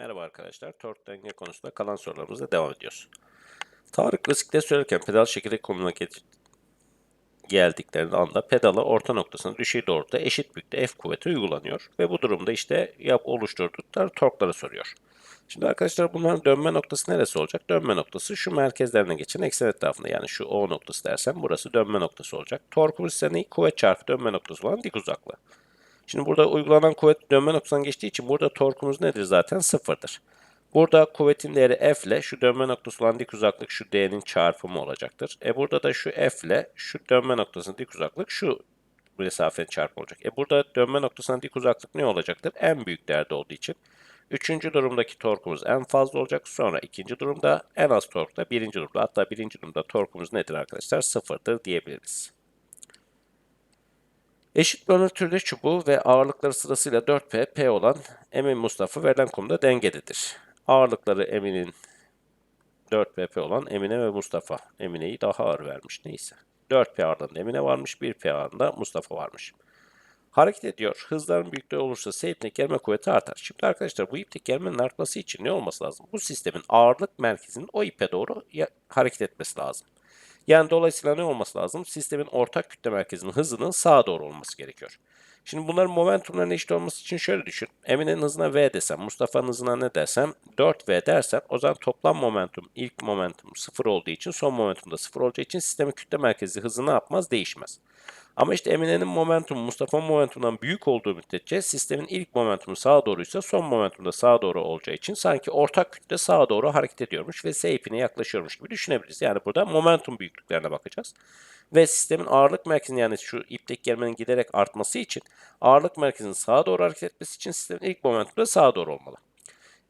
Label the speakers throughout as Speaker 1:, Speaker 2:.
Speaker 1: Merhaba arkadaşlar. Tork denge konusunda kalan sorularımızla devam ediyoruz. Tarık bisiklet sürerken pedal çekerek konumuna get- geldiklerinde anda pedala orta noktasına düşey doğrultuda eşit büyüklükte F kuvveti uygulanıyor. Ve bu durumda işte yap oluşturdukları torkları soruyor. Şimdi arkadaşlar bunların dönme noktası neresi olacak? Dönme noktası şu merkezlerine geçen eksen etrafında yani şu O noktası dersem burası dönme noktası olacak. Torkumuz ise ne? Kuvvet çarpı dönme noktası olan dik uzaklığı. Şimdi burada uygulanan kuvvet dönme noktasından geçtiği için burada torkumuz nedir zaten? Sıfırdır. Burada kuvvetin değeri F ile şu dönme noktası olan dik uzaklık şu D'nin çarpımı olacaktır. E burada da şu F ile şu dönme noktasının dik uzaklık şu mesafenin çarpımı olacak. E burada dönme noktasının dik uzaklık ne olacaktır? En büyük değerde olduğu için. Üçüncü durumdaki torkumuz en fazla olacak. Sonra ikinci durumda en az torkta birinci durumda. Hatta birinci durumda torkumuz nedir arkadaşlar? Sıfırdır diyebiliriz. Eşit bölünür türde çubuğu ve ağırlıkları sırasıyla 4P, P olan Emin Mustafa verilen konumda dengededir. Ağırlıkları Emin'in 4P, P olan Emine ve Mustafa. Emine'yi daha ağır vermiş neyse. 4P ağırlığında Emine varmış, 1P ağırlığında Mustafa varmış. Hareket ediyor. Hızların büyüklüğü olursa ise iplik gelme kuvveti artar. Şimdi arkadaşlar bu iplik gelmenin artması için ne olması lazım? Bu sistemin ağırlık merkezinin o ipe doğru ya- hareket etmesi lazım. Yani dolayısıyla ne olması lazım? Sistemin ortak kütle merkezinin hızının sağa doğru olması gerekiyor. Şimdi bunların momentumlarının eşit olması için şöyle düşün. Emine'nin hızına V desem, Mustafa'nın hızına ne desem, 4V dersem o zaman toplam momentum, ilk momentum 0 olduğu için son momentum da 0 olacağı için sistemin kütle merkezi hızı ne yapmaz? Değişmez. Ama işte Emine'nin momentumu Mustafa'nın momentumundan büyük olduğu müddetçe sistemin ilk momentumu sağa doğruysa son momentum da sağa doğru olacağı için sanki ortak kütle sağa doğru hareket ediyormuş ve S ipine yaklaşıyormuş gibi düşünebiliriz. Yani burada momentum büyüklüklerine bakacağız. Ve sistemin ağırlık merkezinin yani şu ipteki gelmenin giderek artması için ağırlık merkezinin sağa doğru hareket etmesi için sistemin ilk momentumu da sağa doğru olmalı.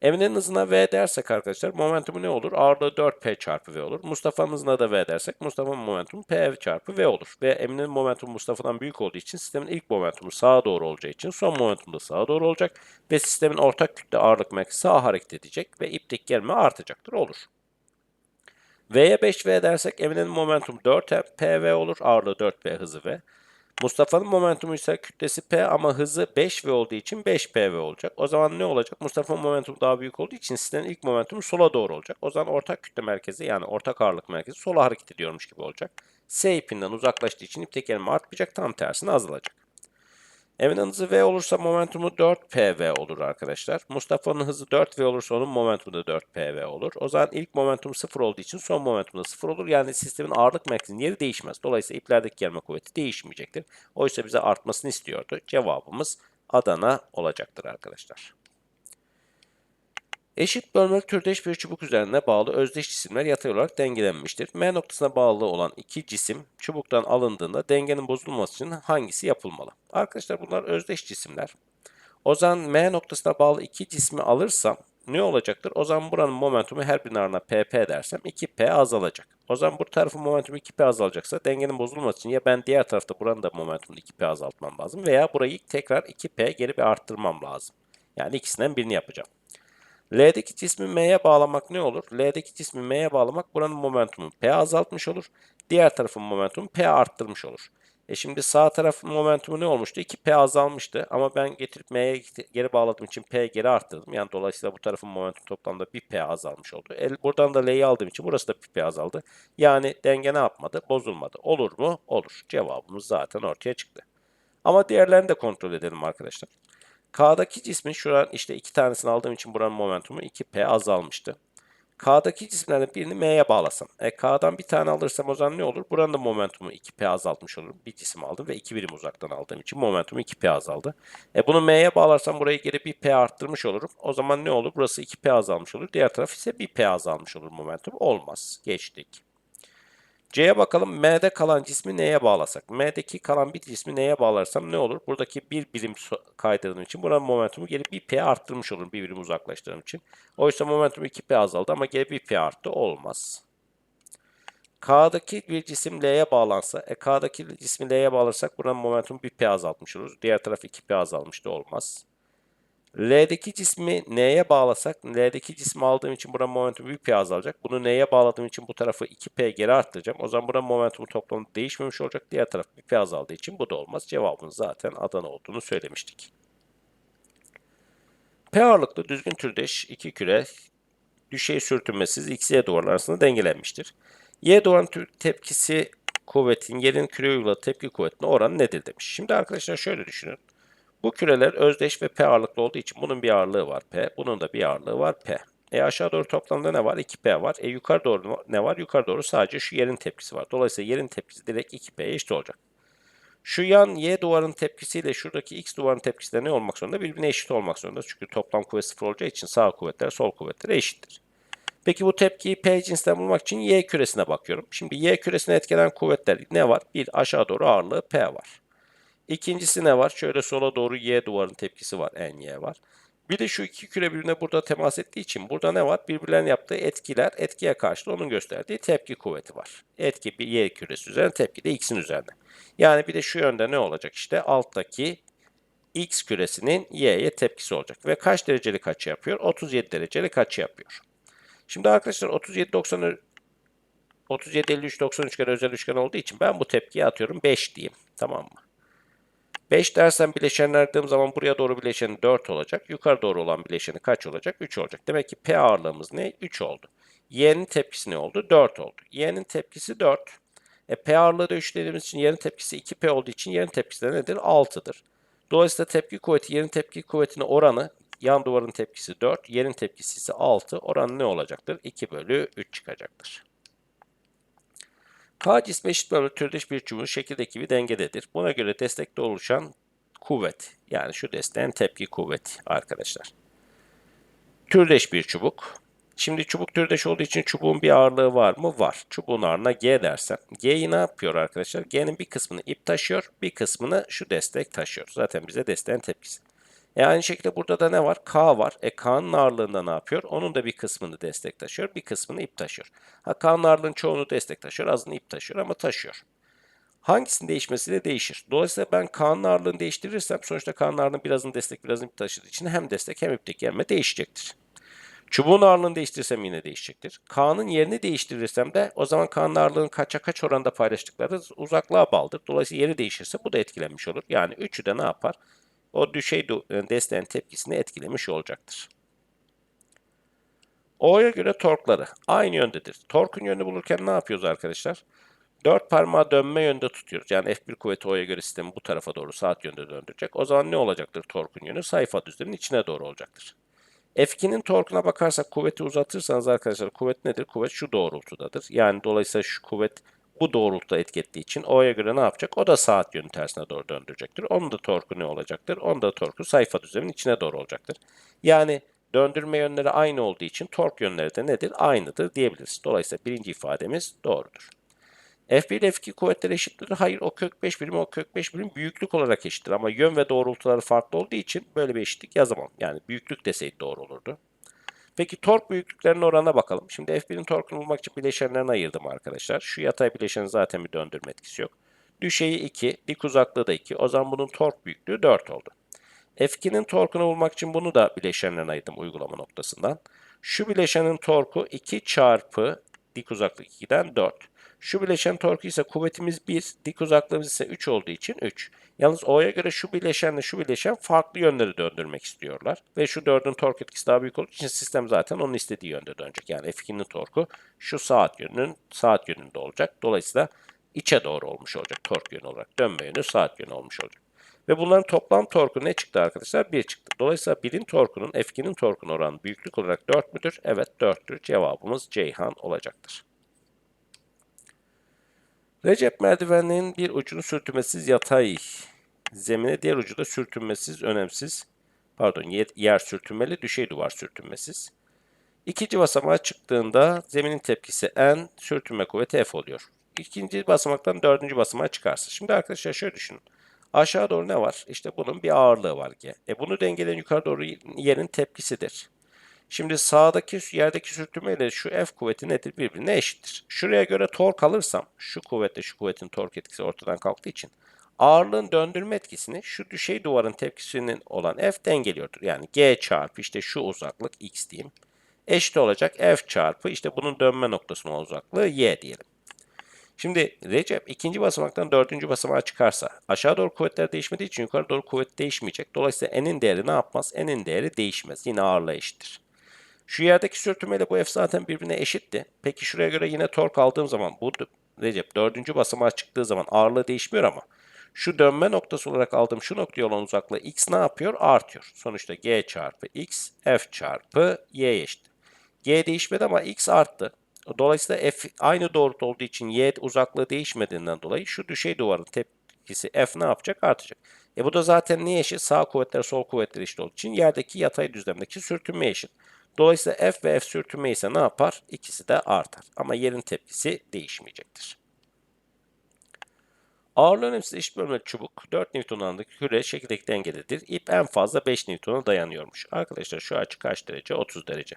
Speaker 1: Emine'nin hızına V dersek arkadaşlar momentumu ne olur? Ağırlığı 4P çarpı V olur. Mustafa'nın hızına da V dersek Mustafa'nın momentumu P çarpı V olur. Ve Emine'nin momentumu Mustafa'dan büyük olduğu için sistemin ilk momentumu sağa doğru olacağı için son momentum da sağa doğru olacak. Ve sistemin ortak kütle ağırlık merkezi sağa hareket edecek ve ipteki gelme artacaktır. Olur. V'ye 5V dersek Emine'nin momentumu 4PV olur. Ağırlığı 4P hızı V. Mustafa'nın momentumu ise kütlesi P ama hızı 5V olduğu için 5PV olacak. O zaman ne olacak? Mustafa'nın momentumu daha büyük olduğu için sistemin ilk momentumu sola doğru olacak. O zaman ortak kütle merkezi yani ortak ağırlık merkezi sola hareket ediyormuş gibi olacak. S ipinden uzaklaştığı için ipteki gelme artmayacak. Tam tersine azalacak. Emine'nin hızı V olursa momentumu 4PV olur arkadaşlar. Mustafa'nın hızı 4V olursa onun momentumu da 4PV olur. O zaman ilk momentum 0 olduğu için son momentum da 0 olur. Yani sistemin ağırlık merkezinin yeri değişmez. Dolayısıyla iplerdeki gelme kuvveti değişmeyecektir. Oysa bize artmasını istiyordu. Cevabımız Adana olacaktır arkadaşlar. Eşit bölmek türdeş bir çubuk üzerine bağlı özdeş cisimler yatay olarak dengelenmiştir. M noktasına bağlı olan iki cisim çubuktan alındığında dengenin bozulması için hangisi yapılmalı? Arkadaşlar bunlar özdeş cisimler. O zaman M noktasına bağlı iki cismi alırsam ne olacaktır? O zaman buranın momentumu her birinin arasına PP dersem 2P azalacak. O zaman bu tarafın momentumu 2P azalacaksa dengenin bozulması için ya ben diğer tarafta buranın da momentumunu 2P azaltmam lazım veya burayı tekrar 2P geri bir arttırmam lazım. Yani ikisinden birini yapacağım. L'deki cismi M'ye bağlamak ne olur? L'deki cismi M'ye bağlamak buranın momentumu P azaltmış olur. Diğer tarafın momentumu P arttırmış olur. E şimdi sağ tarafın momentumu ne olmuştu? 2P azalmıştı ama ben getirip M'ye geri bağladığım için P geri arttırdım. Yani dolayısıyla bu tarafın momentumu toplamda 1P azalmış oldu. E, buradan da L'yi aldığım için burası da 1P azaldı. Yani denge ne yapmadı? Bozulmadı. Olur mu? Olur. Cevabımız zaten ortaya çıktı. Ama diğerlerini de kontrol edelim arkadaşlar. K'daki cismin şu an işte iki tanesini aldığım için buranın momentumu 2P azalmıştı. K'daki cisimlerden birini M'ye bağlasam. E, K'dan bir tane alırsam o zaman ne olur? Buranın da momentumu 2P azaltmış olurum. Bir cisim aldım ve 2 birim uzaktan aldığım için momentumu 2P azaldı. E, bunu M'ye bağlarsam burayı geri 1P arttırmış olurum. O zaman ne olur? Burası 2P azalmış olur. Diğer taraf ise 1P azalmış olur momentum. Olmaz. Geçtik. C'ye bakalım. M'de kalan cismi neye bağlasak? M'deki kalan bir cismi neye bağlarsam ne olur? Buradaki bir birim kaydırdığım için buranın momentumu geri 1P arttırmış olurum bir birim uzaklaştırdığım için. Oysa momentum 2P azaldı ama geri 1P arttı. Olmaz. K'daki bir cisim L'ye bağlansa, e K'daki cismi L'ye bağlarsak buranın momentumu 1P azaltmış olur. Diğer taraf 2P azalmıştı. Olmaz. L'deki cismi N'ye bağlasak, L'deki cismi aldığım için buranın momentumu 1P azalacak. Bunu N'ye bağladığım için bu tarafı 2P geri arttıracağım. O zaman buranın momentumu toplamda değişmemiş olacak. Diğer taraf 1P azaldığı için bu da olmaz. Cevabımız zaten Adana olduğunu söylemiştik. P ağırlıklı düzgün türdeş iki küre düşey sürtünmesiz x y duvarlar arasında dengelenmiştir. Y duvarın tepkisi kuvvetin yerin küreye uyguladığı tepki kuvvetine oranı nedir demiş. Şimdi arkadaşlar şöyle düşünün. Bu küreler özdeş ve P ağırlıklı olduğu için bunun bir ağırlığı var P, bunun da bir ağırlığı var P. E aşağı doğru toplamda ne var? 2P var. E yukarı doğru ne var? Yukarı doğru sadece şu yerin tepkisi var. Dolayısıyla yerin tepkisi direkt 2P'ye eşit olacak. Şu yan Y duvarın tepkisiyle şuradaki X duvarın tepkisi de ne olmak zorunda? Birbirine eşit olmak zorunda. Çünkü toplam kuvvet sıfır olacağı için sağ kuvvetler sol kuvvetlere eşittir. Peki bu tepkiyi P cinsinden bulmak için Y küresine bakıyorum. Şimdi Y küresine etkilenen kuvvetler ne var? Bir aşağı doğru ağırlığı P var. İkincisi ne var? Şöyle sola doğru Y duvarın tepkisi var. NY var. Bir de şu iki küre birbirine burada temas ettiği için burada ne var? Birbirlerinin yaptığı etkiler, etkiye karşı onun gösterdiği tepki kuvveti var. Etki bir Y küresi üzerine, tepki de X'in üzerine. Yani bir de şu yönde ne olacak işte? Alttaki X küresinin Y'ye tepkisi olacak. Ve kaç derecelik açı yapıyor? 37 derecelik açı yapıyor. Şimdi arkadaşlar 37 90 37 53 90 üçgen özel üçgen olduğu için ben bu tepkiyi atıyorum 5 diyeyim. Tamam mı? 5 dersen bileşenlerdığım zaman buraya doğru bileşeni 4 olacak. Yukarı doğru olan bileşeni kaç olacak? 3 olacak. Demek ki P ağırlığımız ne? 3 oldu. Y'nin tepkisi ne oldu? 4 oldu. Y'nin tepkisi 4. E, P ağırlığı da 3 dediğimiz için yerin tepkisi 2P olduğu için yerin tepkisi de nedir? 6'dır. Dolayısıyla tepki kuvveti yerin tepki kuvvetine oranı yan duvarın tepkisi 4, yerin tepkisi ise 6. Oranı ne olacaktır? 2 bölü 3 çıkacaktır. K cismi eşit bölü türdeş bir çubuğun şekildeki bir dengededir. Buna göre destekte oluşan kuvvet yani şu desteğin tepki kuvveti arkadaşlar. Türdeş bir çubuk. Şimdi çubuk türdeş olduğu için çubuğun bir ağırlığı var mı? Var. Çubuğun ağırlığına G dersen. G'yi ne yapıyor arkadaşlar? G'nin bir kısmını ip taşıyor, bir kısmını şu destek taşıyor. Zaten bize desteğin tepkisi. E aynı şekilde burada da ne var? K var. E K'nın ağırlığında ne yapıyor? Onun da bir kısmını destek taşıyor, bir kısmını ip taşıyor. Ha K'nın ağırlığının çoğunu destek taşıyor, azını ip taşıyor ama taşıyor. Hangisinin değişmesiyle değişir. Dolayısıyla ben K'nın ağırlığını değiştirirsem sonuçta K'nın ağırlığının birazını destek birazını ip taşıdığı için hem destek hem ipteki gelme değişecektir. Çubuğun ağırlığını değiştirirsem yine değişecektir. K'nın yerini değiştirirsem de o zaman K'nın ağırlığını kaça kaç oranda paylaştıkları uzaklığa bağlıdır. Dolayısıyla yeri değişirse bu da etkilenmiş olur. Yani üçü de ne yapar? O düşey desteğin tepkisini etkilemiş olacaktır. O'ya göre torkları aynı yöndedir. Torkun yönünü bulurken ne yapıyoruz arkadaşlar? Dört parmağı dönme yönde tutuyoruz. Yani F1 kuvveti O'ya göre sistemi bu tarafa doğru saat yönde döndürecek. O zaman ne olacaktır torkun yönü? Sayfa düzleminin içine doğru olacaktır. F2'nin torkuna bakarsak kuvveti uzatırsanız arkadaşlar kuvvet nedir? Kuvvet şu doğrultudadır. Yani dolayısıyla şu kuvvet bu doğrultuda etki ettiği için O'ya göre ne yapacak? O da saat yönü tersine doğru döndürecektir. Onun da torku ne olacaktır? Onun da torku sayfa düzleminin içine doğru olacaktır. Yani döndürme yönleri aynı olduğu için tork yönleri de nedir? Aynıdır diyebiliriz. Dolayısıyla birinci ifademiz doğrudur. F1 ile F2 kuvvetleri eşittir. Hayır o kök 5 birim o kök 5 birim büyüklük olarak eşittir. Ama yön ve doğrultuları farklı olduğu için böyle bir eşitlik yazamam. Yani büyüklük deseydi doğru olurdu. Peki tork büyüklüklerinin oranına bakalım. Şimdi F1'in torkunu bulmak için bileşenlerini ayırdım arkadaşlar. Şu yatay bileşenin zaten bir döndürme etkisi yok. Düşeyi 2, dik uzaklığı da 2. O zaman bunun tork büyüklüğü 4 oldu. F2'nin torkunu bulmak için bunu da bileşenlerine ayırdım uygulama noktasından. Şu bileşenin torku 2 çarpı dik uzaklık 2'den 4. Şu bileşen torku ise kuvvetimiz 1, dik uzaklığımız ise 3 olduğu için 3. Yalnız O'ya göre şu bileşenle şu bileşen farklı yönleri döndürmek istiyorlar. Ve şu 4'ün tork etkisi daha büyük olduğu için sistem zaten onun istediği yönde dönecek. Yani F2'nin torku şu saat yönünün saat yönünde olacak. Dolayısıyla içe doğru olmuş olacak tork yönü olarak. Dönme yönü saat yönü olmuş olacak. Ve bunların toplam torku ne çıktı arkadaşlar? 1 çıktı. Dolayısıyla 1'in torkunun F2'nin torkunun oranı büyüklük olarak 4 müdür? Evet 4'tür. Cevabımız Ceyhan olacaktır. Recep merdiveninin bir ucunu sürtünmesiz yatay zemine, diğer ucu da sürtünmesiz, önemsiz, pardon yer sürtünmeli, düşey duvar sürtünmesiz. İkinci basamağa çıktığında zeminin tepkisi N, sürtünme kuvveti F oluyor. İkinci basamaktan dördüncü basamağa çıkarsa. Şimdi arkadaşlar şöyle düşünün. Aşağı doğru ne var? İşte bunun bir ağırlığı var G. E bunu dengeleyen yukarı doğru yerin tepkisidir. Şimdi sağdaki yerdeki sürtünme ile şu F kuvveti nedir? Birbirine eşittir. Şuraya göre tork alırsam şu kuvvetle şu kuvvetin tork etkisi ortadan kalktığı için ağırlığın döndürme etkisini şu düşey duvarın tepkisinin olan F dengeliyordur. Yani G çarpı işte şu uzaklık X diyeyim. Eşit olacak F çarpı işte bunun dönme noktasının uzaklığı Y diyelim. Şimdi Recep ikinci basamaktan dördüncü basamağa çıkarsa aşağı doğru kuvvetler değişmediği için yukarı doğru kuvvet değişmeyecek. Dolayısıyla n'in değeri ne yapmaz? N'in değeri değişmez. Yine ağırlığa eşittir. Şu yerdeki sürtünmeyle bu F zaten birbirine eşitti. Peki şuraya göre yine tork aldığım zaman bu Recep dördüncü basamağa çıktığı zaman ağırlığı değişmiyor ama şu dönme noktası olarak aldığım şu noktaya olan uzaklığı x ne yapıyor? Artıyor. Sonuçta g çarpı x f çarpı y eşit. g değişmedi ama x arttı. Dolayısıyla f aynı doğrultuda olduğu için y uzaklığı değişmediğinden dolayı şu düşey duvarın tepkisi f ne yapacak? Artacak. E bu da zaten niye eşit? Sağ kuvvetler sol kuvvetler eşit olduğu için yerdeki yatay düzlemdeki sürtünme eşit. Dolayısıyla f ve f sürtünme ise ne yapar? İkisi de artar. Ama yerin tepkisi değişmeyecektir. Ağırlığı önemsiz eşit bölmeli çubuk 4 Newton'undaki küre şekildeki dengededir. İp en fazla 5 Newton'a dayanıyormuş. Arkadaşlar şu açı kaç derece? 30 derece.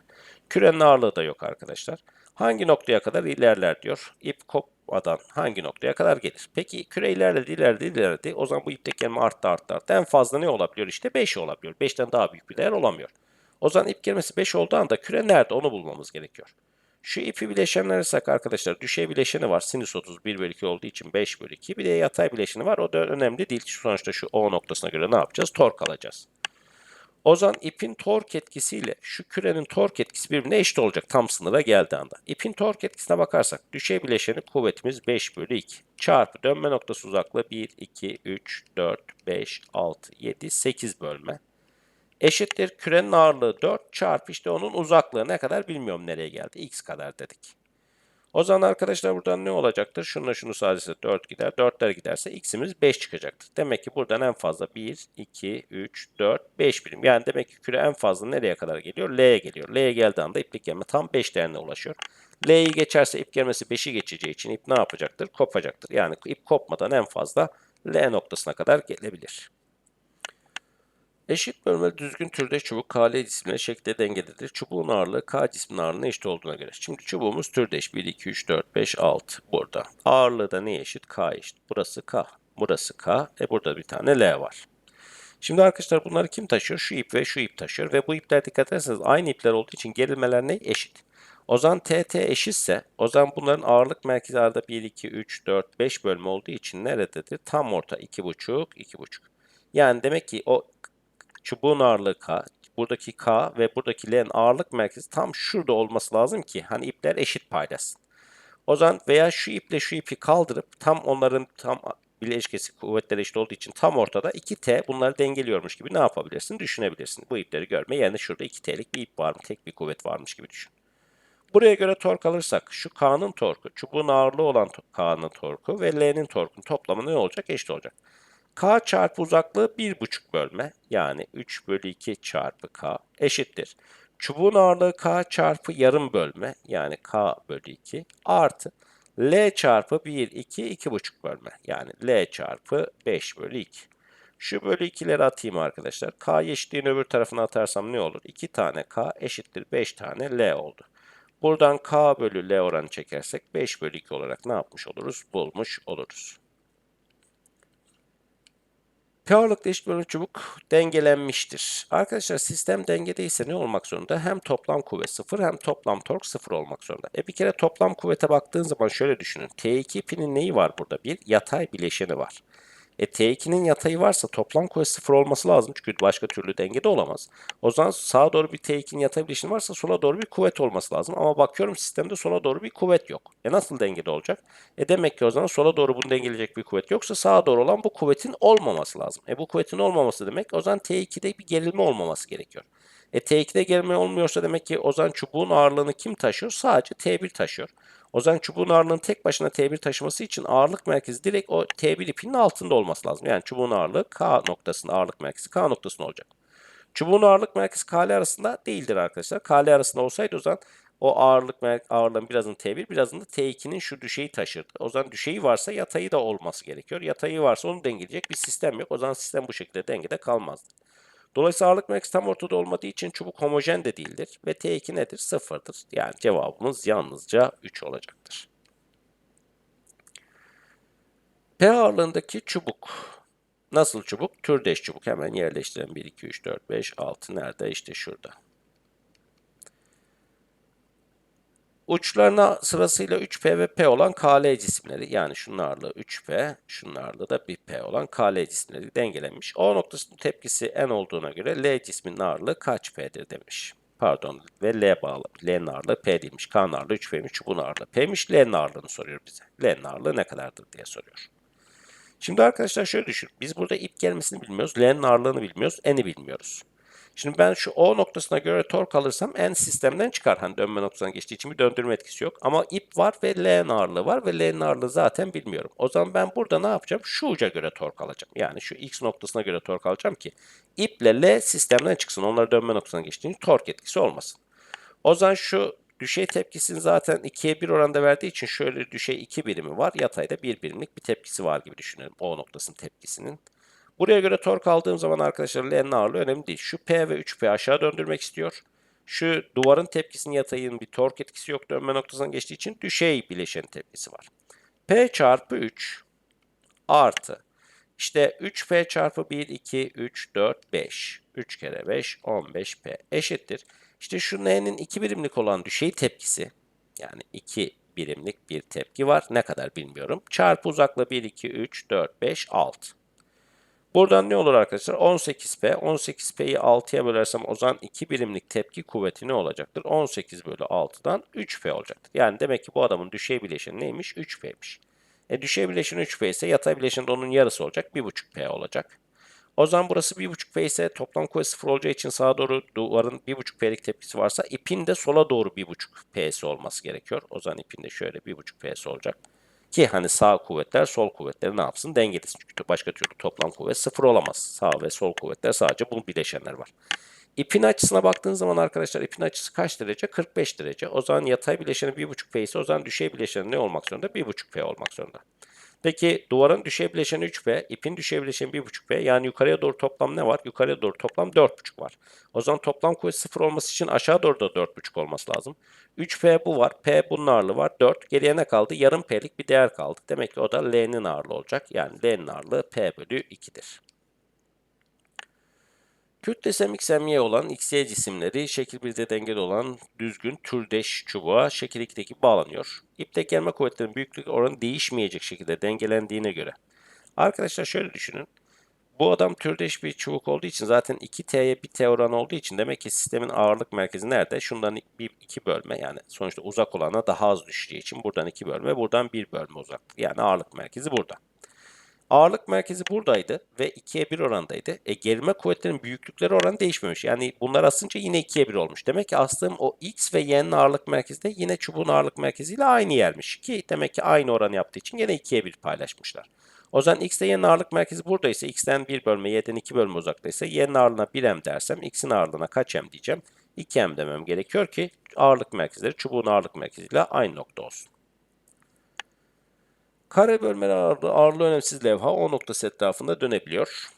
Speaker 1: Kürenin ağırlığı da yok arkadaşlar. Hangi noktaya kadar ilerler diyor. İp kopmadan hangi noktaya kadar gelir? Peki küre ilerledi, ilerledi, ilerledi. O zaman bu ipteki gelme arttı, arttı, arttı. En fazla ne olabiliyor? İşte 5 olabiliyor. 5'ten daha büyük bir değer olamıyor. O zaman ip gelmesi 5 olduğu anda küre nerede? Onu bulmamız gerekiyor. Şu ipi bileşenlerirsek arkadaşlar düşey bileşeni var. Sinüs 30 1 bölü 2 olduğu için 5 bölü 2. Bir de yatay bileşeni var. O da önemli değil. Sonuçta şu O noktasına göre ne yapacağız? Tork alacağız. O zaman ipin tork etkisiyle şu kürenin tork etkisi birbirine eşit olacak tam sınıra geldiği anda. İpin tork etkisine bakarsak düşey bileşeni kuvvetimiz 5 bölü 2 çarpı dönme noktası uzaklığı 1, 2, 3, 4, 5, 6, 7, 8 bölme eşittir kürenin ağırlığı 4 çarpı işte onun uzaklığı ne kadar bilmiyorum nereye geldi. X kadar dedik. O zaman arkadaşlar buradan ne olacaktır? Şununla şunu sadece 4 gider. 4'ler giderse x'imiz 5 çıkacaktır. Demek ki buradan en fazla 1, 2, 3, 4, 5 birim. Yani demek ki küre en fazla nereye kadar geliyor? L'ye geliyor. L'ye geldiği anda iplik gelme tam 5 değerine ulaşıyor. L'yi geçerse ip gelmesi 5'i geçeceği için ip ne yapacaktır? Kopacaktır. Yani ip kopmadan en fazla L noktasına kadar gelebilir. Eşit bölmeli düzgün türde çubuk KL cismine şekilde dengededir. Çubuğun ağırlığı K cisminin ağırlığına eşit olduğuna göre. Şimdi çubuğumuz türdeş. 1, 2, 3, 4, 5, 6 burada. Ağırlığı da neye eşit? K eşit. Burası K. Burası K. E burada bir tane L var. Şimdi arkadaşlar bunları kim taşıyor? Şu ip ve şu ip taşıyor. Ve bu ipler dikkat ederseniz aynı ipler olduğu için gerilmeler ne? Eşit. O zaman TT eşitse o zaman bunların ağırlık merkezi arada 1, 2, 3, 4, 5 bölme olduğu için nerededir? Tam orta 2,5, 2,5. Yani demek ki o çubuğun ağırlığı K, buradaki K ve buradaki L'nin ağırlık merkezi tam şurada olması lazım ki hani ipler eşit paylaşsın. O zaman veya şu iple şu ipi kaldırıp tam onların tam bileşkesi kuvvetleri eşit olduğu için tam ortada 2T bunları dengeliyormuş gibi ne yapabilirsin? Düşünebilirsin. Bu ipleri görme yerine şurada 2T'lik bir ip var mı? Tek bir kuvvet varmış gibi düşün. Buraya göre tork alırsak şu K'nın torku, çubuğun ağırlığı olan K'nın torku ve L'nin torkunun toplamı ne olacak? Eşit olacak. K çarpı uzaklığı 1,5 bölme yani 3 bölü 2 çarpı K eşittir. Çubuğun ağırlığı K çarpı yarım bölme yani K bölü 2 artı L çarpı 1, 2, 2,5 bölme yani L çarpı 5 bölü 2. Şu bölü 2'leri atayım arkadaşlar. K eşitliğin öbür tarafına atarsam ne olur? 2 tane K eşittir 5 tane L oldu. Buradan K bölü L oranı çekersek 5 bölü 2 olarak ne yapmış oluruz? Bulmuş oluruz. P ağırlıklı eşit çubuk dengelenmiştir. Arkadaşlar sistem dengedeyse ne olmak zorunda? Hem toplam kuvvet sıfır hem toplam tork sıfır olmak zorunda. E bir kere toplam kuvvete baktığın zaman şöyle düşünün. T2 ipinin neyi var burada? Bir yatay bileşeni var. E T2'nin yatayı varsa toplam kuvvet sıfır olması lazım. Çünkü başka türlü dengede olamaz. O zaman sağa doğru bir T2'nin yatay bileşeni varsa sola doğru bir kuvvet olması lazım. Ama bakıyorum sistemde sola doğru bir kuvvet yok. E nasıl dengede olacak? E demek ki o zaman sola doğru bunu dengeleyecek bir kuvvet yoksa sağa doğru olan bu kuvvetin olmaması lazım. E bu kuvvetin olmaması demek o zaman T2'de bir gerilme olmaması gerekiyor. E T2'de gerilme olmuyorsa demek ki o zaman çubuğun ağırlığını kim taşıyor? Sadece T1 taşıyor. O zaman çubuğun ağırlığının tek başına T1 taşıması için ağırlık merkezi direkt o T1 ipinin altında olması lazım. Yani çubuğun ağırlığı K noktasında ağırlık merkezi K noktasında olacak. Çubuğun ağırlık merkezi KL arasında değildir arkadaşlar. KL arasında olsaydı o zaman o ağırlık ağırlığın birazını T1 birazını da T2'nin şu düşeyi taşırdı. O zaman düşeyi varsa yatayı da olması gerekiyor. Yatayı varsa onu dengeleyecek bir sistem yok. O zaman sistem bu şekilde dengede kalmazdı. Dolayısıyla ağırlık merkezi tam ortada olmadığı için çubuk homojen de değildir. Ve T2 nedir? Sıfırdır. Yani cevabımız yalnızca 3 olacaktır. P ağırlığındaki çubuk. Nasıl çubuk? Türdeş çubuk. Hemen yerleştirelim. 1, 2, 3, 4, 5, 6. Nerede? İşte şurada. Uçlarına sırasıyla 3P ve P olan KL cisimleri yani ağırlığı 3P, şunun ağırlığı da 1P olan KL cisimleri dengelenmiş. O noktasının tepkisi N olduğuna göre L cisminin ağırlığı kaç P'dir demiş. Pardon ve L bağlı. L'nin ağırlığı P değilmiş. K'nın ağırlığı 3P'miş. Çubuğun ağırlığı P'miş. L'nin ağırlığını soruyor bize. L'nin ağırlığı ne kadardır diye soruyor. Şimdi arkadaşlar şöyle düşün. Biz burada ip gelmesini bilmiyoruz. L'nin ağırlığını bilmiyoruz. N'i bilmiyoruz. Şimdi ben şu O noktasına göre tork alırsam N sistemden çıkar. Hani dönme noktasına geçtiği için bir döndürme etkisi yok. Ama ip var ve L'nin ağırlığı var ve L'nin ağırlığı zaten bilmiyorum. O zaman ben burada ne yapacağım? Şu uca göre tork alacağım. Yani şu X noktasına göre tork alacağım ki iple L sistemden çıksın. Onları dönme noktasına geçtiğinde tork etkisi olmasın. O zaman şu düşey tepkisini zaten 2'ye 1 oranda verdiği için şöyle düşey 2 birimi var. Yatayda 1 birimlik bir tepkisi var gibi düşünelim. O noktasının tepkisinin. Buraya göre tork aldığım zaman arkadaşlar L'nin ağırlığı önemli değil. Şu P ve 3P aşağı döndürmek istiyor. Şu duvarın tepkisinin yatayın bir tork etkisi yok dönme noktasından geçtiği için düşey bileşen tepkisi var. P çarpı 3 artı işte 3P çarpı 1, 2, 3, 4, 5. 3 kere 5, 15P eşittir. İşte şu N'nin 2 birimlik olan düşey tepkisi yani 2 birimlik bir tepki var. Ne kadar bilmiyorum. Çarpı uzaklığı 1, 2, 3, 4, 5, 6. Buradan ne olur arkadaşlar? 18P. 18P'yi 6'ya bölersem o zaman 2 birimlik tepki kuvveti ne olacaktır? 18 bölü 6'dan 3P olacaktır. Yani demek ki bu adamın düşey bileşeni neymiş? 3P'ymiş. E düşey bileşeni 3P ise yatay bileşeni de onun yarısı olacak. 1,5P olacak. O zaman burası 1,5P ise toplam kuvvet 0 olacağı için sağa doğru duvarın 1,5P'lik tepkisi varsa ipin de sola doğru 1,5P'si olması gerekiyor. O zaman ipin de şöyle 1,5P'si olacak. Ki hani sağ kuvvetler sol kuvvetleri ne yapsın? Dengelesin. Çünkü başka türlü toplam kuvvet sıfır olamaz. Sağ ve sol kuvvetler sadece bu bileşenler var. İpin açısına baktığınız zaman arkadaşlar ipin açısı kaç derece? 45 derece. O zaman yatay bileşeni 1,5P ise o zaman düşey bileşeni ne olmak zorunda? 1,5P olmak zorunda. Peki duvarın düşey bileşeni 3P, ipin düşey bileşeni 1,5P. Yani yukarıya doğru toplam ne var? Yukarıya doğru toplam 4,5 var. O zaman toplam kuvvet 0 olması için aşağı doğru da 4,5 olması lazım. 3P bu var. P bunun ağırlığı var. 4. Geriye ne kaldı? Yarım P'lik bir değer kaldı. Demek ki o da L'nin ağırlığı olacak. Yani L'nin ağırlığı P bölü 2'dir. Kütlesi MXMY olan XY cisimleri şekil 1'de dengede olan düzgün türdeş çubuğa şekil 2'deki bağlanıyor. İpteki gelme kuvvetlerinin büyüklük oranı değişmeyecek şekilde dengelendiğine göre. Arkadaşlar şöyle düşünün. Bu adam türdeş bir çubuk olduğu için zaten 2T'ye 1T oranı olduğu için demek ki sistemin ağırlık merkezi nerede? Şundan bir iki bölme yani sonuçta uzak olana daha az düşeceği için buradan 2 bölme buradan 1 bölme uzaklık. Yani ağırlık merkezi burada. Ağırlık merkezi buradaydı ve 2'ye 1 orandaydı. E gerilme kuvvetlerinin büyüklükleri oranı değişmemiş. Yani bunlar asınca yine 2'ye 1 olmuş. Demek ki astığım o X ve Y'nin ağırlık merkezi de yine çubuğun ağırlık merkeziyle aynı yermiş. Ki demek ki aynı oranı yaptığı için yine 2'ye 1 paylaşmışlar. O zaman x ile y'nin ağırlık merkezi buradaysa x'ten 1 bölme y'den 2 bölme uzaktaysa y'nin ağırlığına 1m dersem x'in ağırlığına kaç m diyeceğim? 2m demem gerekiyor ki ağırlık merkezleri çubuğun ağırlık merkeziyle aynı nokta olsun. Kare bölmeler ağırlığı, ağırlığı önemsiz levha o noktası etrafında dönebiliyor.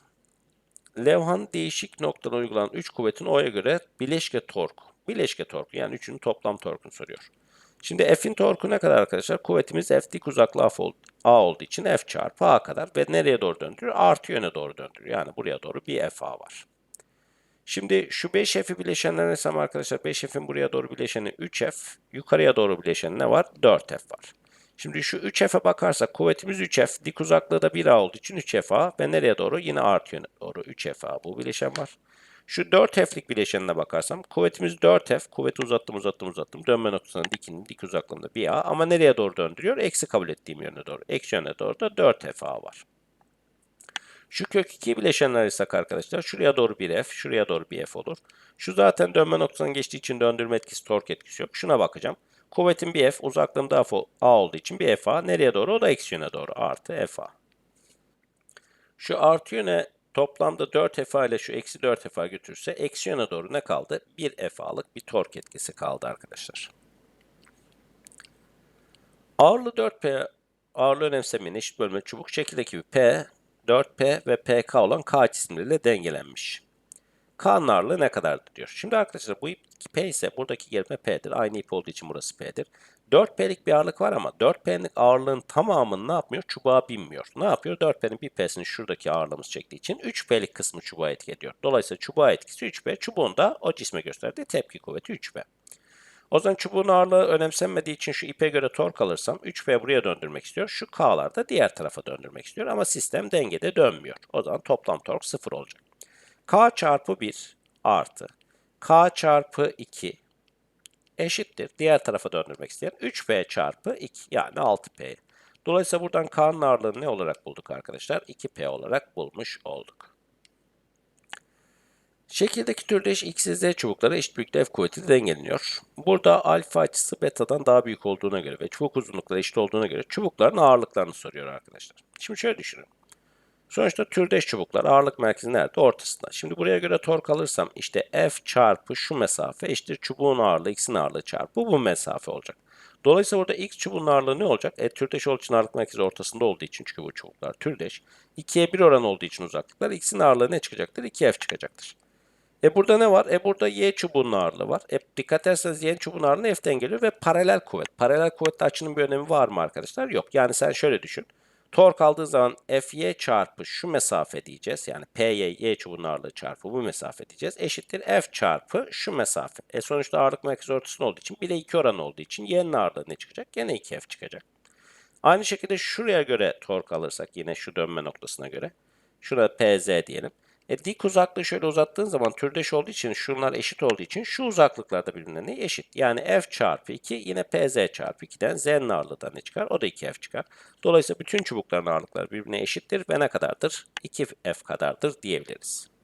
Speaker 1: Levhanın değişik noktadan uygulanan 3 kuvvetin O'ya göre bileşke torku. Bileşke torku yani 3'ünün toplam torkunu soruyor. Şimdi F'in torku ne kadar arkadaşlar? Kuvvetimiz F dik uzaklığı A olduğu için F çarpı A kadar ve nereye doğru döndürüyor? Artı yöne doğru döndürüyor. Yani buraya doğru bir FA var. Şimdi şu 5F'i bileşenlersem arkadaşlar 5F'in buraya doğru bileşeni 3F, yukarıya doğru bileşeni ne var? 4F var. Şimdi şu 3F'e bakarsak kuvvetimiz 3F, dik uzaklığı da 1A olduğu için 3FA ve nereye doğru? Yine artı yöne doğru 3FA bu bileşen var. Şu 4F'lik bileşenine bakarsam kuvvetimiz 4F. Kuvveti uzattım uzattım uzattım. Dönme noktasına dikinin dik uzaklığında bir A. Ama nereye doğru döndürüyor? Eksi kabul ettiğim yöne doğru. Eksi yöne doğru da 4FA var. Şu kök 2'yi bileşenler ise arkadaşlar şuraya doğru bir F, şuraya doğru bir F olur. Şu zaten dönme noktasından geçtiği için döndürme etkisi, tork etkisi yok. Şuna bakacağım. Kuvvetin bir F, uzaklığım da A olduğu için bir FA. Nereye doğru? O da eksi yöne doğru. Artı FA. Şu artı yöne Toplamda 4 FA ile şu eksi 4 FA götürürse eksi yöne doğru ne kaldı? 1 FA'lık bir tork etkisi kaldı arkadaşlar. Ağırlığı 4P ağırlığı önemsemeyen eşit bölme çubuk şekildeki P, 4P ve PK olan K cisimleriyle dengelenmiş. K'nın ağırlığı ne kadardır diyor. Şimdi arkadaşlar bu ip P ise buradaki gerilme P'dir. Aynı ip olduğu için burası P'dir. 4P'lik bir ağırlık var ama 4P'lik ağırlığın tamamını ne yapmıyor? Çubuğa binmiyor. Ne yapıyor? 4P'nin bir P'sini şuradaki ağırlığımız çektiği için 3P'lik kısmı çubuğa etki ediyor. Dolayısıyla çubuğa etkisi 3P. Çubuğun da o cisme gösterdiği tepki kuvveti 3P. O zaman çubuğun ağırlığı önemsenmediği için şu ipe göre tork alırsam 3P buraya döndürmek istiyor. Şu K'lar da diğer tarafa döndürmek istiyor ama sistem dengede dönmüyor. O zaman toplam tork 0 olacak. K çarpı 1 artı K çarpı 2 eşittir. Diğer tarafa döndürmek isteyen 3P çarpı 2 yani 6P. Dolayısıyla buradan K'nın ağırlığını ne olarak bulduk arkadaşlar? 2P olarak bulmuş olduk. Şekildeki türdeş X Z çubukları eşit büyüklükte F kuvveti dengeleniyor. Burada alfa açısı betadan daha büyük olduğuna göre ve çubuk uzunlukları eşit olduğuna göre çubukların ağırlıklarını soruyor arkadaşlar. Şimdi şöyle düşünün. Sonuçta türdeş çubuklar ağırlık merkezi nerede? Ortasında. Şimdi buraya göre tork alırsam işte F çarpı şu mesafe eşittir çubuğun ağırlığı X'in ağırlığı çarpı bu mesafe olacak. Dolayısıyla burada X çubuğun ağırlığı ne olacak? E, türdeş olduğu için ağırlık merkezi ortasında olduğu için çünkü bu çubuklar türdeş. 2'ye 1 oran olduğu için uzaklıklar X'in ağırlığı ne çıkacaktır? 2F çıkacaktır. E burada ne var? E burada Y çubuğunun ağırlığı var. E dikkat ederseniz Y çubuğun ağırlığı F'den geliyor ve paralel kuvvet. Paralel kuvvette açının bir önemi var mı arkadaşlar? Yok. Yani sen şöyle düşün. Tork aldığı zaman Fy çarpı şu mesafe diyeceğiz. Yani Py Y çubuğunun ağırlığı çarpı bu mesafe diyeceğiz. Eşittir F çarpı şu mesafe. E sonuçta ağırlık merkezi ortasında olduğu için 1'e 2 oranı olduğu için Y'nin ağırlığı ne çıkacak? Gene 2F çıkacak. Aynı şekilde şuraya göre tork alırsak yine şu dönme noktasına göre. Şurada PZ diyelim. E, dik uzaklığı şöyle uzattığın zaman türdeş olduğu için şunlar eşit olduğu için şu uzaklıklar da birbirine eşit. Yani f çarpı 2 yine pz çarpı 2'den z'nin ağırlığı da ne çıkar? O da 2f çıkar. Dolayısıyla bütün çubukların ağırlıkları birbirine eşittir ve ne kadardır? 2f kadardır diyebiliriz.